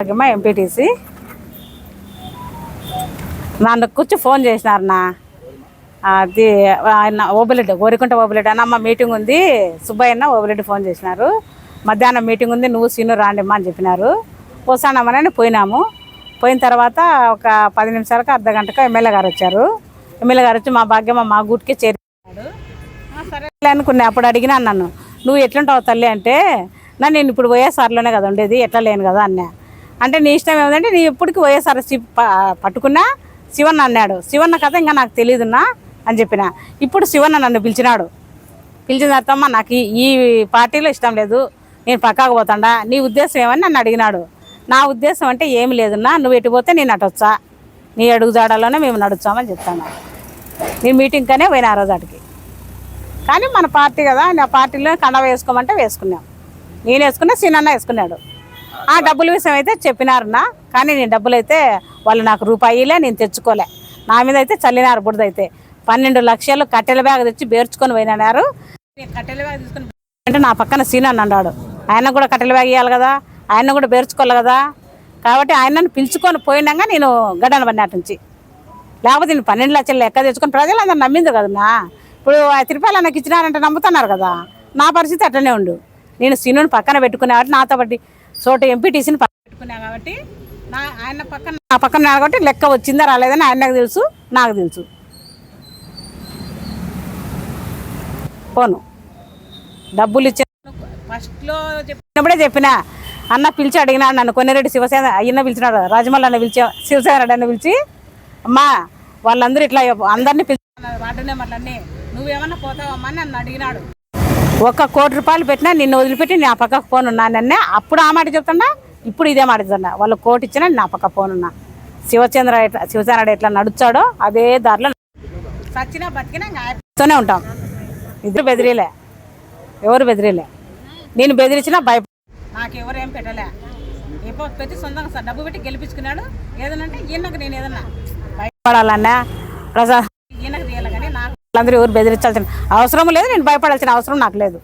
Bhagyamma MPTC? నన్ను కూర్చో phone చేసినారన్నా. అది ఆయన ఓబిలెడ్ గోరికుంట ఓబిలెడ్ అన్న అమ్మ మీటింగ్ ఉంది. సుబ్బయ్యన్న అన్న ఫోన్ చేసినారు. మధ్యాహ్నం మీటింగ్ ఉంది నువ్వు సీను రాండిమ్మా అని చెప్పినారు. పోసానమ్మనని పోయినాము. పోయిన తర్వాత ఒక పది నిమిషాలకు అర్ధ గంటకు ఎమ్మెల్యే గారు వచ్చారు. ఎమ్మెల్యే గారు వచ్చి మా భాగ్యమ్మ మా గూటికి చేరినాడు. సరే అనుకున్నా అప్పుడు అడిగినా నన్ను నువ్వు ఎట్లుంటావు తల్లి అంటే నా నేను ఇప్పుడు వైఎస్ఆర్లోనే కదా ఉండేది ఎట్లా లేను కదా అన్నా. అంటే నీ ఇష్టం ఏమిటంటే నీ ఎప్పటికీ వైఎస్ఆర్ సి- పట్టుకున్నా శివన్న అన్నాడు. శివన్న కథ ఇంకా నాకు తెలియదున్నా అని చెప్పిన. ఇప్పుడు శివన్న నన్ను పిలిచినాడు. పిలిచిన తర్వాత నాకు ఈ- పార్టీలో ఇష్టం లేదు. నేను పక్కాకు పోతాడా. నీ ఉద్దేశం ఏమని నన్ను అడిగినాడు. నా ఉద్దేశం అంటే ఏమి లేదున్నా నువ్వు ఎటు పోతే నేను అటు వచ్చా. నీ అడుగు జాడలోనే మేము నడుచామని చెప్తాను. నీ మీటింగ్కనే పోయిన ఆ రోజు అటుకి కానీ మన పార్టీ కదా నా పార్టీలో కండ వేసుకోమంటే వేసుకున్నాం. నేను వేసుకున్నా సీనన్న వేసుకున్నాడు. ఆ డబ్బుల విషయం అయితే చెప్పినారన్నా కానీ నేను డబ్బులు అయితే వాళ్ళు నాకు రూపాయిలే నేను తెచ్చుకోలే. నా మీద అయితే చల్లినారు బుడిదైతే పన్నెండు లక్షలు కట్టెల బ్యాగ్ తెచ్చి బేర్చుకొని పోయినారు. కట్టెల బ్యాగ్ తీసుకొని అంటే నా పక్కన సీనన్న అన్నాడు. ఆయన కూడా కట్టెల బ్యాగ్ ఇవ్వాలి కదా ఆయన కూడా బేర్చుకోవాలి కదా. కాబట్టి ఆయనను పిలుచుకొని పోయినాక నేను గడ్డన పడినట్టు నుంచి. లేకపోతే నేను పన్నెండు లక్షలు లెక్క తెచ్చుకొని ప్రజలందరూ నమ్మింది కదన్నా. ఇప్పుడు ఐదు తిరుపతి నాకు ఇచ్చినారంటే నమ్ముతున్నారు కదా. నా పరిస్థితి అట్లనే ఉండు. నేను సీనుని పక్కన పెట్టుకున్నా కాబట్టి నాతో బట్టి చోట ఎంపీటీసీని పెట్టుకున్నా కాబట్టి నా ఆయన పక్కన నా పక్కన నా కాబట్టి లెక్క వచ్చిందా రాలేదని ఆయనకు తెలుసు నాకు తెలుసు. పోను. డబ్బులు ఇచ్చే ఫస్ట్లో చెప్పినప్పుడే చెప్పిన అన్న పిలిచి అడిగినాడు నన్ను కొన్నిరెడ్డి శివసేన అయ్యన్న పిలిచినాడు రాజమల్లి అన్న పిలిచి శివసేన రెడ్డి అన్న పిలిచి అమ్మా వాళ్ళందరూ ఇట్లా అందరినీ పిలిచి వార్డు నెంబర్లన్నీ నువ్వేమన్నా పోతావమ్మా అని నన్ను అడిగినాడు. ఒక కోటి రూపాయలు పెట్టినా నిన్ను వదిలిపెట్టి నా పక్కకు ఫోన్ ఉన్నా అప్పుడు ఆ మాట చెప్తున్నా ఇప్పుడు ఇదే మాట చెప్తున్నా. వాళ్ళు కోటి ఇచ్చినా నా పక్క ఫోన్ ఉన్నా. శివచంద్ర ఎట్లా శివసేన ఎట్లా నడుచాడో అదే దారిలో సచ్చినా బతికినా ఇంకా ఆయనతోనే ఉంటాం. ఇద్దరు బెదిరిలే. ఎవరు బెదిరిలే. నేను బెదిరించినా భయప నాకు ఎవరు ఏం పెట్టలే. ఎప్పుడు పెట్టి సొంతంగా సార్ డబ్బు పెట్టి గెలిపించుకున్నాడు. ఏదనంటే ఈయనకు నేను ఏదన్నా భయపడాలన్నా. ప్రజా ఈయనకు తీయాలి కానీ నాకు వాళ్ళందరూ ఎవరు బెదిరించాల్సిన అవసరం లేదు నేను భయపడాల్సిన అవసరం నాకు లేదు.